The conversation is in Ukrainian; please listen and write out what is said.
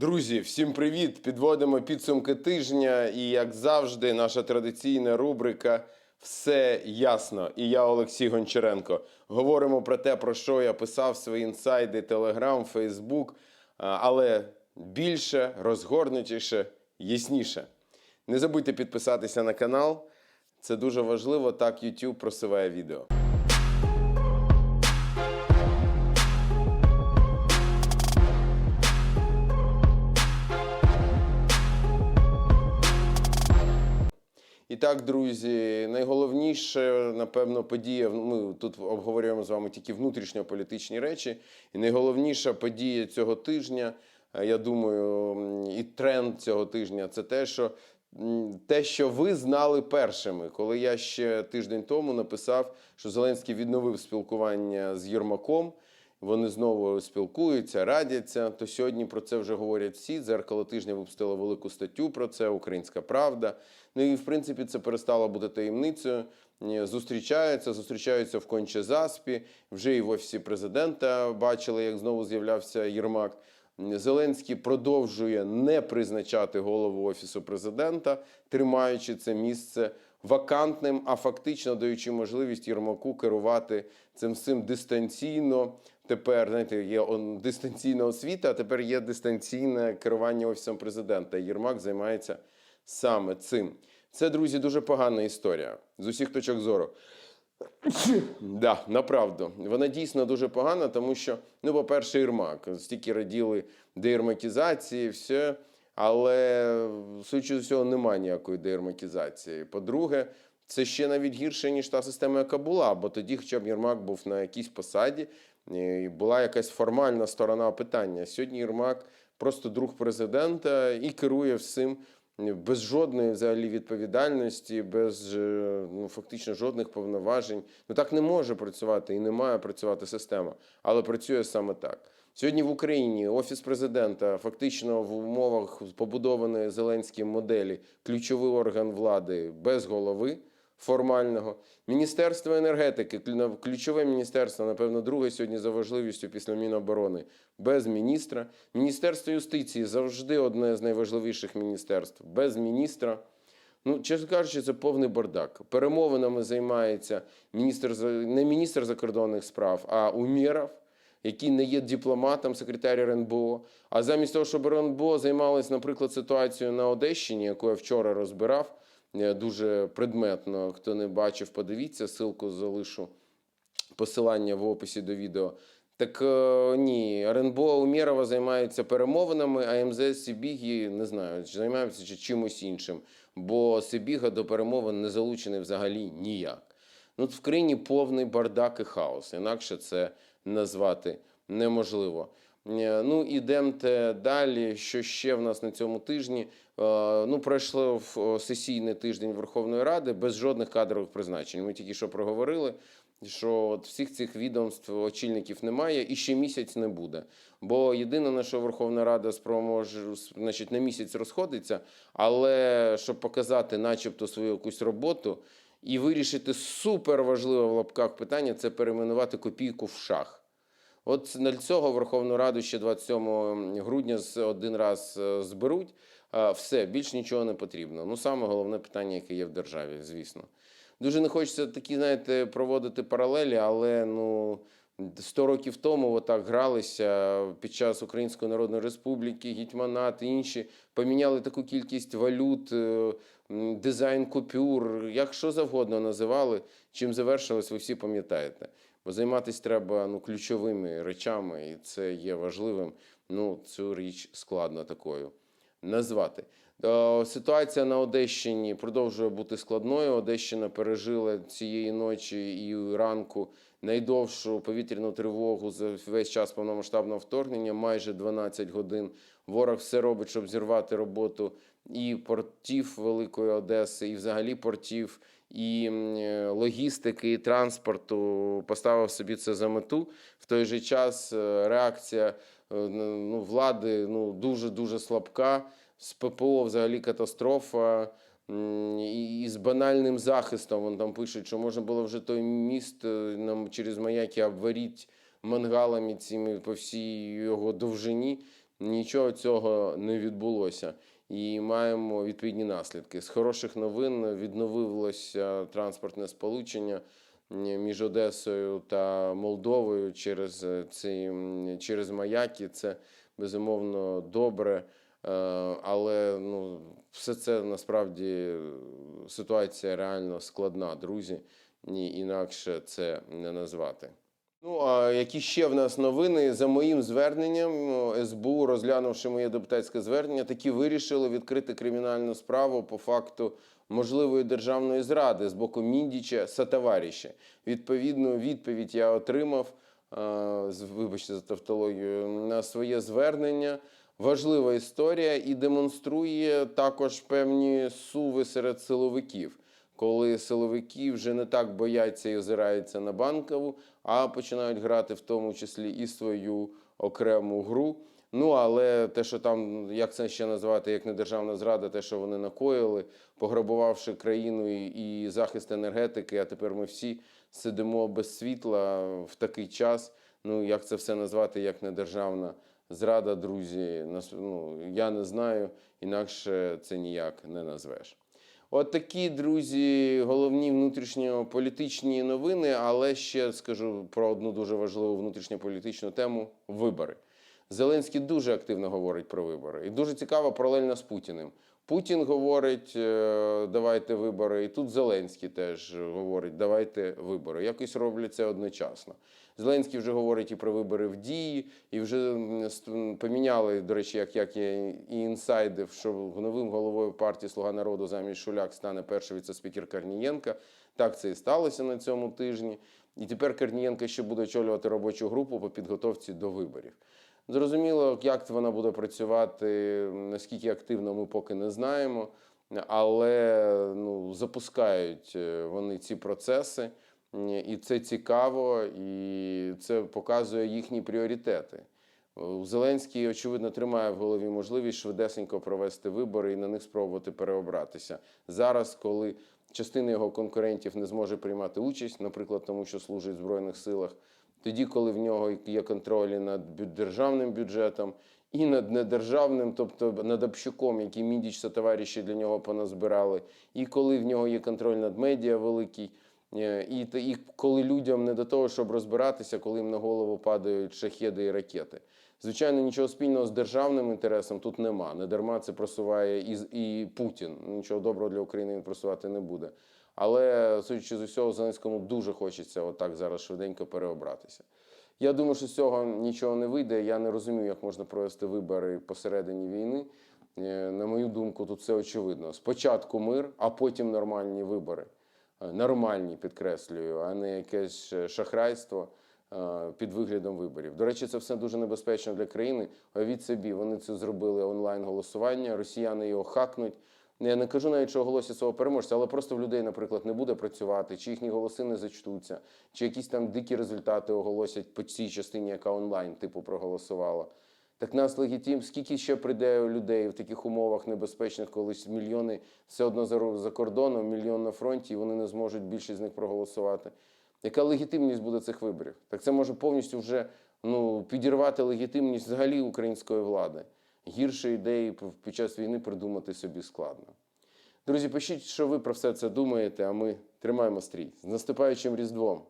Друзі, всім привіт! Підводимо підсумки тижня. І як завжди, наша традиційна рубрика Все ясно. І я, Олексій Гончаренко. Говоримо про те, про що я писав свої інсайди, Телеграм, Фейсбук, але більше, розгорнутіше, ясніше. Не забудьте підписатися на канал. Це дуже важливо. Так YouTube просуває відео. І так, друзі, найголовніше, напевно, подія. Ми тут обговорюємо з вами тільки внутрішньополітичні речі. І найголовніша подія цього тижня, е, я думаю, і тренд цього тижня це те, що те, що ви знали першими, коли я ще тиждень тому написав, що Зеленський відновив спілкування з Єрмаком. Вони знову спілкуються, радяться. То сьогодні про це вже говорять всі. Дзеркало тижня випустило велику статтю про це, Українська Правда. Ну і в принципі це перестало бути таємницею. Зустрічаються, зустрічаються в Конче-Заспі. Вже і в офісі президента бачили, як знову з'являвся Єрмак. Зеленський продовжує не призначати голову офісу президента, тримаючи це місце вакантним, а фактично даючи можливість Єрмаку керувати цим всім дистанційно. Тепер знаєте, є он, дистанційна освіта, а тепер є дистанційне керування офісом президента. Єрмак займається саме цим. Це, друзі, дуже погана історія з усіх точок зору. Да, направду. Вона дійсно дуже погана, тому що, ну, по-перше, Єрмак. Стільки раділи деєрмакізації, все. Але, судячи з усього, немає ніякої деєрмакізації. По-друге, це ще навіть гірше, ніж та система, яка була. Бо тоді, хоча б Єрмак був на якійсь посаді, і була якась формальна сторона питання. Сьогодні Єрмак просто друг президента і керує всім без жодної взагалі відповідальності, без е, ну, фактично жодних повноважень. Ну так не може працювати і не має працювати система, але працює саме так. Сьогодні в Україні офіс президента фактично в умовах побудованої Зеленським моделі ключовий орган влади без голови. Формального міністерство енергетики, ключове міністерство, напевно, друге сьогодні за важливістю після Міноборони, без міністра. Міністерство юстиції завжди одне з найважливіших міністерств, без міністра. Ну, чесно кажучи, це повний бардак. Перемовинами займається міністр не міністр закордонних справ, а Умєров, який не є дипломатом, секретар РНБО. А замість того, щоб РНБО займалось, наприклад, ситуацією на Одещині, яку я вчора розбирав, е, дуже предметно. Хто не бачив, подивіться, ссылку залишу посилання в описі до відео. Так е, ні, РНБО Умєрова займаються перемовинами, а МЗС Сибігі не знаю, займаються чи чимось іншим. Бо Сибіга до перемовин не залучений взагалі ніяк. Ну, в країні повний бардак і хаос. Інакше це назвати неможливо. Е, Ну, ідемте далі. Що ще в нас на цьому тижні? Е, Ну, пройшло в сесійний тиждень Верховної Ради без жодних кадрових призначень. Ми тільки що проговорили, що от всіх цих відомств очільників немає і ще місяць не буде. Бо єдине, на що Верховна Рада спроможе, значить, на місяць розходиться, але щоб показати, начебто, свою якусь роботу. І вирішити суперважливе в лапках питання це перейменувати копійку в шах. От для цього Верховну Раду ще 27 грудня один раз е, зберуть. Все, більш нічого не потрібно. Ну, саме головне питання, яке є в державі, звісно. Дуже не хочеться такі, знаєте, проводити паралелі, але ну. 100 років тому отак гралися під час Української Народної Республіки, гетьманат, інші поміняли таку кількість валют, е, дизайн купюр, як що завгодно називали. Чим завершилось, ви всі пам'ятаєте. Бо займатися треба ну, ключовими речами, і це є важливим. Ну, цю річ складно такою назвати. Е, Ситуація на Одещині продовжує бути складною. Одещина пережила цієї ночі і ранку найдовшу повітряну тривогу за весь час повномасштабного вторгнення, майже 12 годин. Ворог все робить, щоб зірвати роботу і портів Великої Одеси, і взагалі портів, і е, логістики, і транспорту. Поставив собі це за мету. В той же час е, реакція ну, влади ну, дуже дуже слабка. З ППО взагалі катастрофа. І з банальним захистом вон там пишуть, що можна було вже той міст е, нам через маяки обваріть мангалами цими по всій його довжині. Нічого цього не відбулося. І маємо відповідні наслідки. З хороших новин відновилося транспортне сполучення між Одесою та Молдовою через е, ці через маяки. Це безумовно добре. Е, Але ну, все це насправді е, ситуація реально складна, друзі. Ні, інакше це не назвати. Ну а які ще в нас новини? За моїм зверненням, СБУ, розглянувши моє депутатське звернення, таки вирішили відкрити кримінальну справу по факту можливої державної зради з боку Міндіча Сатаваріща. Відповідну відповідь я отримав. з- Вибачте за тавтологію на своє звернення. Важлива історія і демонструє також певні суви серед силовиків коли силовики вже не так бояться і озираються на банкову, а починають грати в тому числі і свою окрему гру. Ну але те, що там, як це ще назвати, як не державна зрада, те, що вони накоїли, пограбувавши країну і, і захист енергетики, а тепер ми всі сидимо без світла в такий час. Ну як це все назвати, як не державна зрада, друзі? Ну, я не знаю, інакше це ніяк не назвеш. От друзі, головні внутрішньополітичні новини, але ще скажу про одну дуже важливу внутрішньополітичну тему вибори. Зеленський дуже активно говорить про вибори. І дуже цікаво паралельно з Путіним. Путін говорить, е, давайте вибори, і тут Зеленський теж говорить, давайте вибори. Якось роблять це одночасно. Зеленський вже говорить і про вибори в дії, і вже поміняли, до речі, як, як і інсайди, що новим головою партії Слуга народу замість Шуляк стане перший віце-спікер Корнієнка. Так це і сталося на цьому тижні. І тепер Корнієнко ще буде очолювати робочу групу по підготовці до виборів. Зрозуміло, як вона буде працювати, наскільки активно ми поки не знаємо, але ну, запускають е, вони ці процеси, і це цікаво, і це показує їхні пріоритети. У Зеленський, очевидно, тримає в голові можливість швидесенько провести вибори і на них спробувати переобратися. Зараз, коли частина його конкурентів не зможе приймати участь, наприклад, тому що служить в Збройних силах, тоді, коли в нього є контроль над державним бюджетом і над недержавним, тобто над общуком, який Міндіч товариші для нього поназбирали, і коли в нього є контроль над медіа великий. Е, І, і коли людям не до того, щоб розбиратися, коли їм на голову падають шахеди і ракети. Звичайно, нічого спільного з державним інтересом тут нема. Не дарма це просуває і, і Путін. Нічого доброго для України він просувати не буде. Але, судячи з усього, Зеленському дуже хочеться отак зараз швиденько переобратися. Я думаю, що з цього нічого не вийде. Я не розумію, як можна провести вибори посередині війни. Е, На мою думку, тут все очевидно. Спочатку мир, а потім нормальні вибори. Е, Нормальні, підкреслюю, а не якесь е, шахрайство під виглядом виборів. До речі, це все дуже небезпечно для країни. Уявіть собі, вони це зробили онлайн голосування, росіяни його хакнуть. Я не кажу навіть, що оголосять свого переможця, але просто в людей, наприклад, не буде працювати, чи їхні голоси не зачтуться, чи якісь там дикі результати оголосять по цій частині, яка онлайн типу проголосувала. Так нас легітим, скільки ще прийде людей в таких умовах небезпечних, коли мільйони все одно за кордоном, мільйон на фронті, і вони не зможуть більшість з них проголосувати. Яка легітимність буде цих виборів? Так це може повністю вже ну, підірвати легітимність взагалі української влади. Гірше ідеї під час війни придумати собі складно. Друзі, пишіть, що ви про все це думаєте, а ми тримаємо стрій. З наступаючим Різдвом!